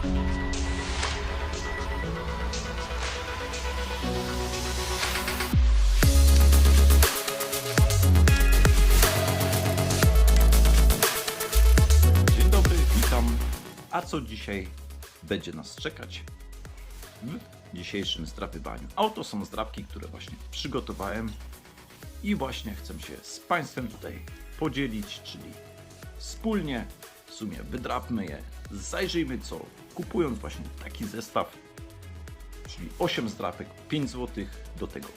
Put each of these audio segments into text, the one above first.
Dzień dobry, witam. A co dzisiaj będzie nas czekać w dzisiejszym zdrapywaniu? A oto są zdrapki, które właśnie przygotowałem i właśnie chcę się z Państwem tutaj podzielić, czyli wspólnie w sumie wydrapmy je, zajrzyjmy co kupując właśnie taki zestaw, czyli 8 zdrapek, 5 zł, do tego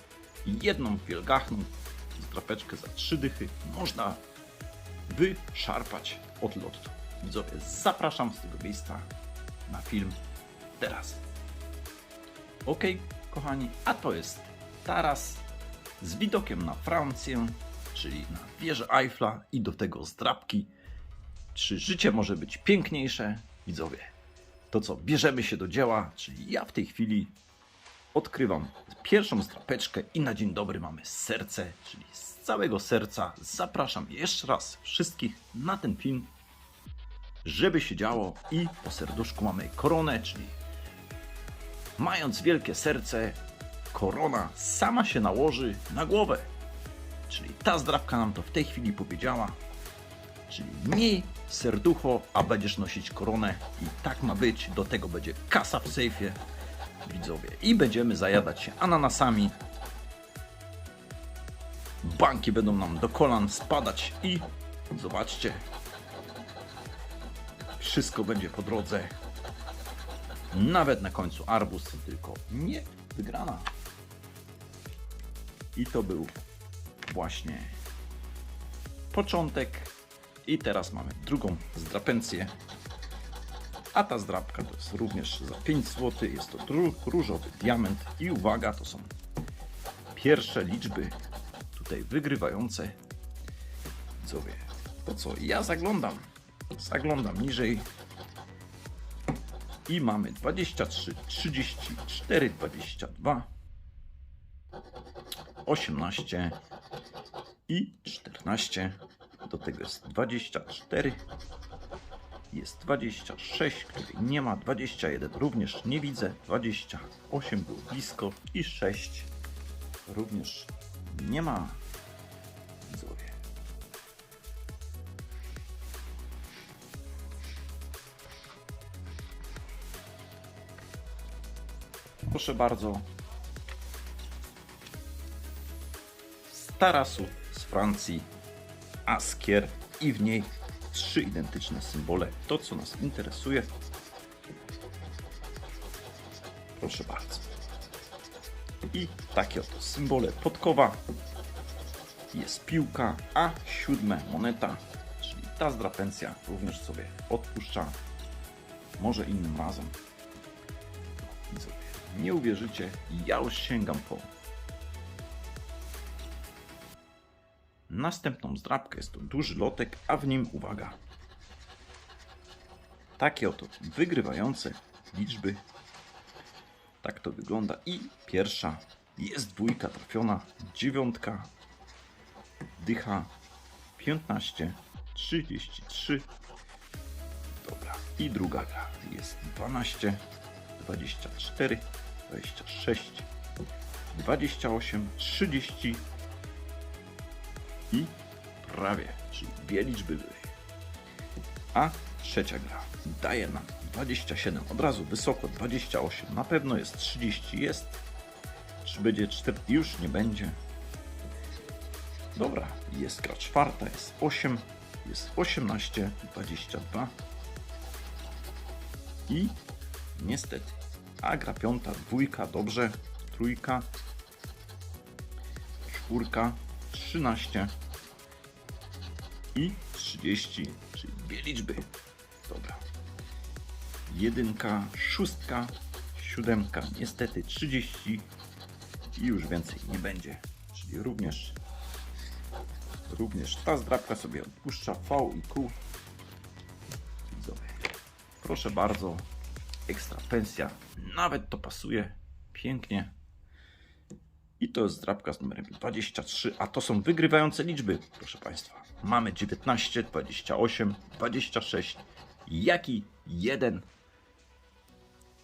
jedną wielgachną zdrapeczkę za 3 dychy można wyszarpać od lotu. Widzowie, zapraszam z tego miejsca na film teraz. Ok, kochani, a to jest taras z widokiem na Francję, czyli na wieżę Eiffla i do tego zdrapki. Czy życie może być piękniejsze? Widzowie, to co, bierzemy się do dzieła, czyli ja w tej chwili odkrywam pierwszą strapeczkę i na dzień dobry mamy serce, czyli z całego serca zapraszam jeszcze raz wszystkich na ten film, żeby się działo i po serduszku mamy koronę, czyli mając wielkie serce, korona sama się nałoży na głowę. Czyli ta zdrabka nam to w tej chwili powiedziała, czyli miej serducho, a będziesz nosić koronę i tak ma być, do tego będzie kasa w sejfie, widzowie. I będziemy zajadać się ananasami. Banki będą nam do kolan spadać i zobaczcie, wszystko będzie po drodze. Nawet na końcu arbuz, tylko nie wygrana. I to był właśnie początek. I teraz mamy drugą zdrapencję. A ta zdrapka to jest również za 5 zł. Jest to różowy diament. I uwaga, to są pierwsze liczby tutaj wygrywające. Widzowie, to co? Ja zaglądam. Zaglądam niżej. I mamy 23, 34, 22, 18 i 14. Do tego jest 24. Jest 26, której nie ma. 21 również nie widzę. 28 był blisko. I 6 również nie ma. Widzowie. Proszę bardzo. Z tarasu z Francji Askier i w niej trzy identyczne symbole. To, co nas interesuje. Proszę bardzo. I takie oto symbole podkowa. Jest piłka, a siódme moneta, czyli ta zdrapencja również sobie odpuszcza. Może innym razem. Nie uwierzycie, ja już sięgam po następną zdrabkę. Jest to duży lotek, a w nim, uwaga, takie oto wygrywające liczby. Tak to wygląda. I pierwsza jest dwójka trafiona, dziewiątka, dycha, 15, 33. Dobra. I druga gra jest 12, 24, 26, 28, 30 i prawie, czyli dwie liczby były. A trzecia gra daje nam 27, od razu wysoko 28, na pewno jest 30, jest. Czy będzie 4? Już nie będzie. Dobra, jest gra czwarta, jest 8, jest 18, 22 i niestety, a gra piąta, dwójka, dobrze, trójka, czwórka, 13 i 30, czyli dwie liczby. Dobra. Jedynka, szóstka, siódemka, niestety 30 i już więcej nie będzie. Czyli również również ta zdrabka sobie odpuszcza V i Q. Widzowie. Proszę bardzo, ekstra pensja. Nawet to pasuje pięknie. I to jest zdrabka z numerem 23, a to są wygrywające liczby, proszę Państwa. Mamy 19, 28, 26, jaki jeden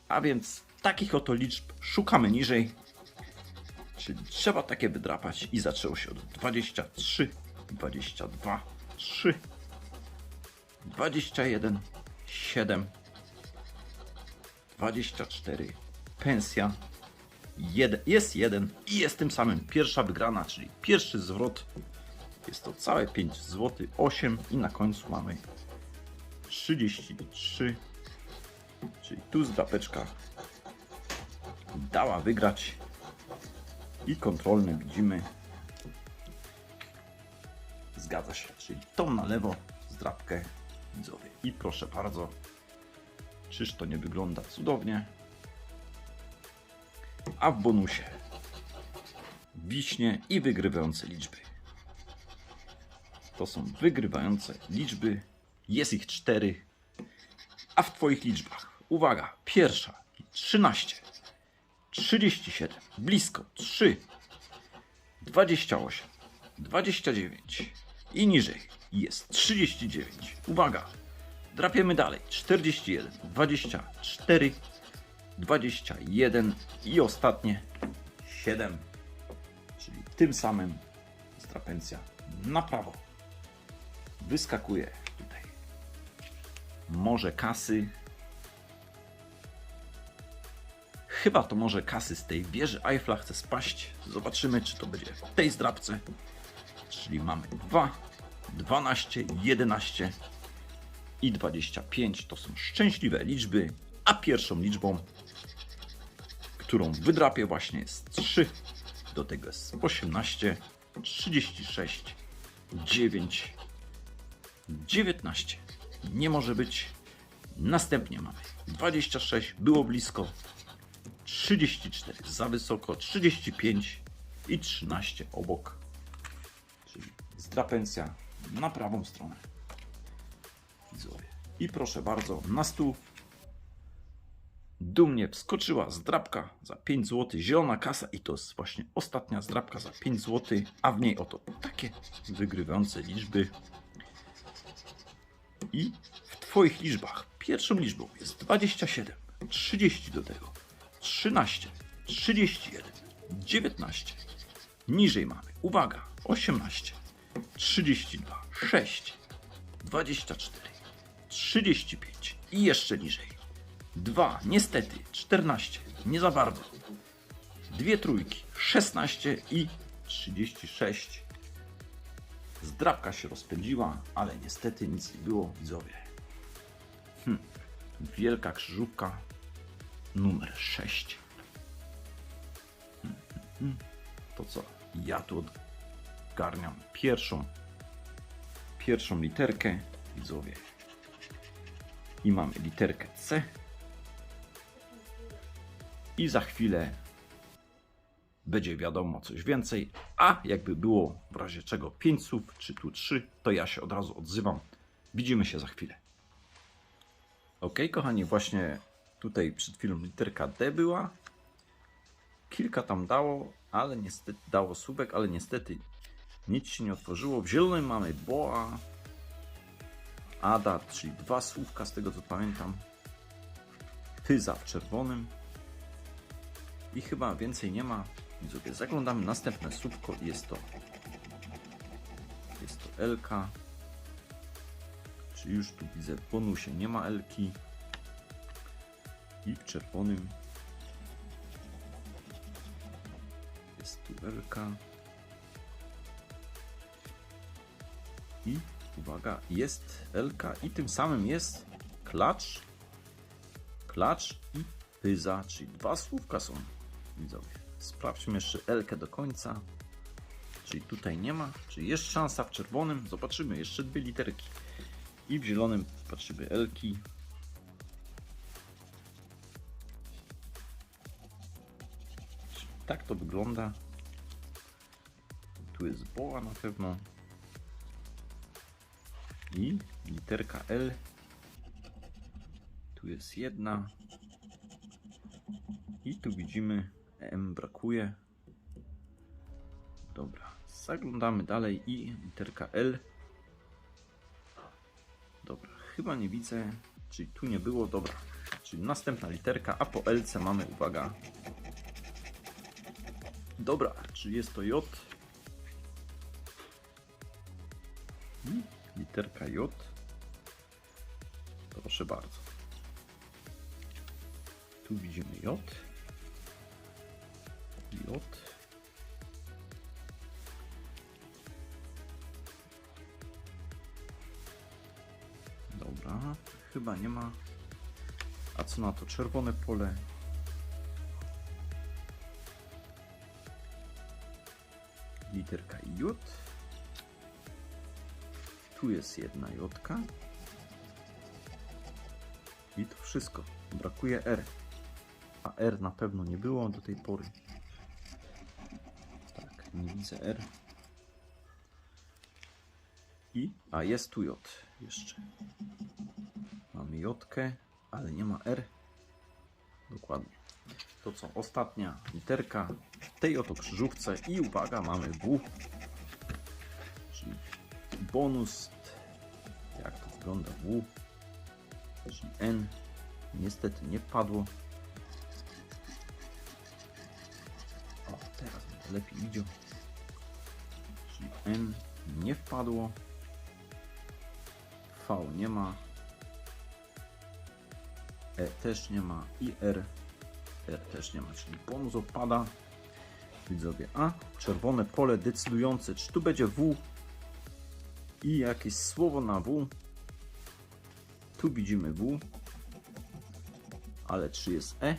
A więc takich oto liczb szukamy niżej. Czyli trzeba takie wydrapać i zaczęło się od 23, 22, 3, 21, 7, 24, pensja, jeden, jest jeden i jest tym samym pierwsza wygrana, czyli pierwszy zwrot. Jest to całe 5 zł, 8 i na końcu mamy 33, czyli tu zdrapeczka dała wygrać i kontrolny widzimy. Zgadza się, czyli tą na lewo zdrapkę widzowie. I proszę bardzo, czyż to nie wygląda cudownie? A w bonusie wiśnie i wygrywające liczby. To są wygrywające liczby. Jest ich cztery. A w Twoich liczbach, uwaga, pierwsza 13, 37, blisko 3, 28, 29 i niżej jest 39. Uwaga, drapiemy dalej 41, 24, 21 i ostatnie 7, czyli tym samym strapencja na prawo wyskakuje tutaj. Może kasy. Chyba to może kasy z tej wieży Eiffla chce spaść. Zobaczymy, czy to będzie w tej zdrabce. Czyli mamy 2, 12, 11 i 25. To są szczęśliwe liczby, a pierwszą liczbą, którą wydrapię właśnie jest 3. Do tego jest 18, 36, 9, 19. Nie może być. Następnie mamy 26, było blisko. 34 za wysoko, 35 i 13 obok. Czyli zdrapencja na prawą stronę. I proszę bardzo, na stół dumnie wskoczyła zdrabka za 5 zł, zielona kasa i to jest właśnie ostatnia zdrabka za 5 zł, a w niej oto takie wygrywające liczby. I w Twoich liczbach pierwszą liczbą jest 27, 30 do tego, 13, 31, 19. Niżej mamy, uwaga, 18, 32, 6, 24, 35 i jeszcze niżej. 2, niestety, 14, nie za bardzo. Dwie trójki, 16 i 36. Zdrabka się rozpędziła, ale niestety nic nie było, widzowie. Hm. Wielka krzyżówka numer 6. Hmm, hmm, hmm. To co? Ja tu odgarniam pierwszą pierwszą literkę, widzowie. I mamy literkę C. I za chwilę będzie wiadomo coś więcej, a jakby było w razie czego 5 słów, czy tu 3, to ja się od razu odzywam. Widzimy się za chwilę. Ok, kochani, właśnie tutaj przed chwilą literka D była. Kilka tam dało, ale niestety dało słówek, ale niestety nic się nie otworzyło. W zielonym mamy Boa, Ada, czyli dwa słówka z tego co pamiętam. Pyza w czerwonym. I chyba więcej nie ma. Widzowie, zaglądamy następne słówko i jest to jest to Elka. Czy już tu widzę w bonusie nie ma Elki. I w czerwonym jest tu Elka. I uwaga, jest Elka i tym samym jest klacz, klacz i pyza, czyli dwa słówka są widzowie. Sprawdźmy jeszcze Elkę do końca. Czyli tutaj nie ma, czyli jest szansa w czerwonym. Zobaczymy, jeszcze dwie literki. I w zielonym patrzymy Elki. Tak to wygląda. Tu jest boa na pewno. I literka L. Tu jest jedna. I tu widzimy M brakuje. Dobra, zaglądamy dalej i literka L. Dobra, chyba nie widzę, czyli tu nie było. Dobra, Czyli następna literka, a po LC mamy, uwaga. Dobra, czy jest to J? I literka J. Proszę bardzo. Tu widzimy J. J. Dobra, chyba nie ma. A co na to czerwone pole? Literka J. Tu jest jedna J. I to wszystko. Brakuje R. A R na pewno nie było do tej pory. Nie widzę R. I, a jest tu J jeszcze. Mamy J, ale nie ma R. Dokładnie. To co? Ostatnia literka w tej oto krzyżówce i uwaga, mamy W. Czyli bonus. Jak to wygląda W? Czyli N. Niestety nie padło. Lepiej idzie. Czyli N nie wpadło. V nie ma. E też nie ma. I R. R też nie ma, czyli bonus odpada. Widzowie A. Czerwone pole decydujące, czy tu będzie W i jakieś słowo na W. Tu widzimy W. Ale czy jest E?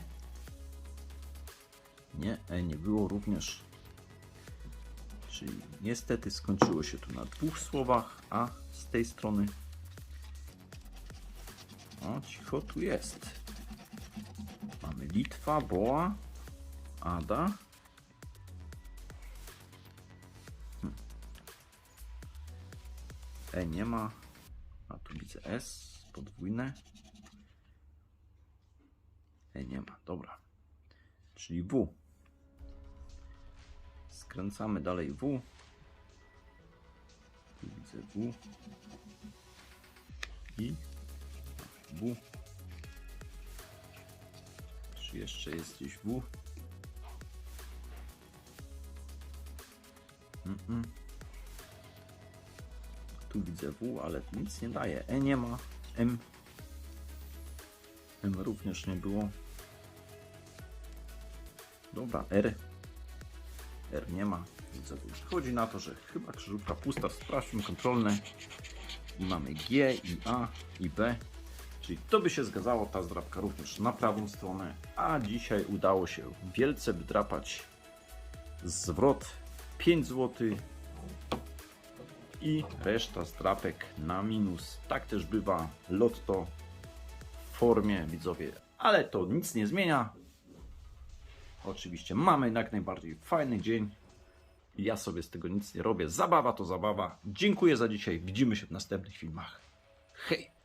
Nie, E nie było również. Czyli niestety skończyło się tu na dwóch słowach, a z tej strony o, cicho tu jest. Mamy Litwa, Boa, Ada. Hm. E nie ma. A tu widzę S, podwójne. E nie ma, dobra. Czyli W. Skręcamy dalej W. Tu widzę W. I W. Czy jeszcze jest gdzieś W? Mm-mm. Tu widzę W, ale nic nie daje. E nie ma. M. M również nie było. Dobra, R. R nie ma. Widzę, Chodzi na to, że chyba krzyżówka pusta. Sprawdźmy kontrolne. I mamy G, i A, i B. Czyli to by się zgadzało, ta zdrapka również na prawą stronę. A dzisiaj udało się wielce wydrapać zwrot 5 zł i reszta zdrapek na minus. Tak też bywa lotto w formie widzowie, ale to nic nie zmienia. Oczywiście mamy jak najbardziej fajny dzień. Ja sobie z tego nic nie robię. Zabawa to zabawa. Dziękuję za dzisiaj. Widzimy się w następnych filmach. Hej!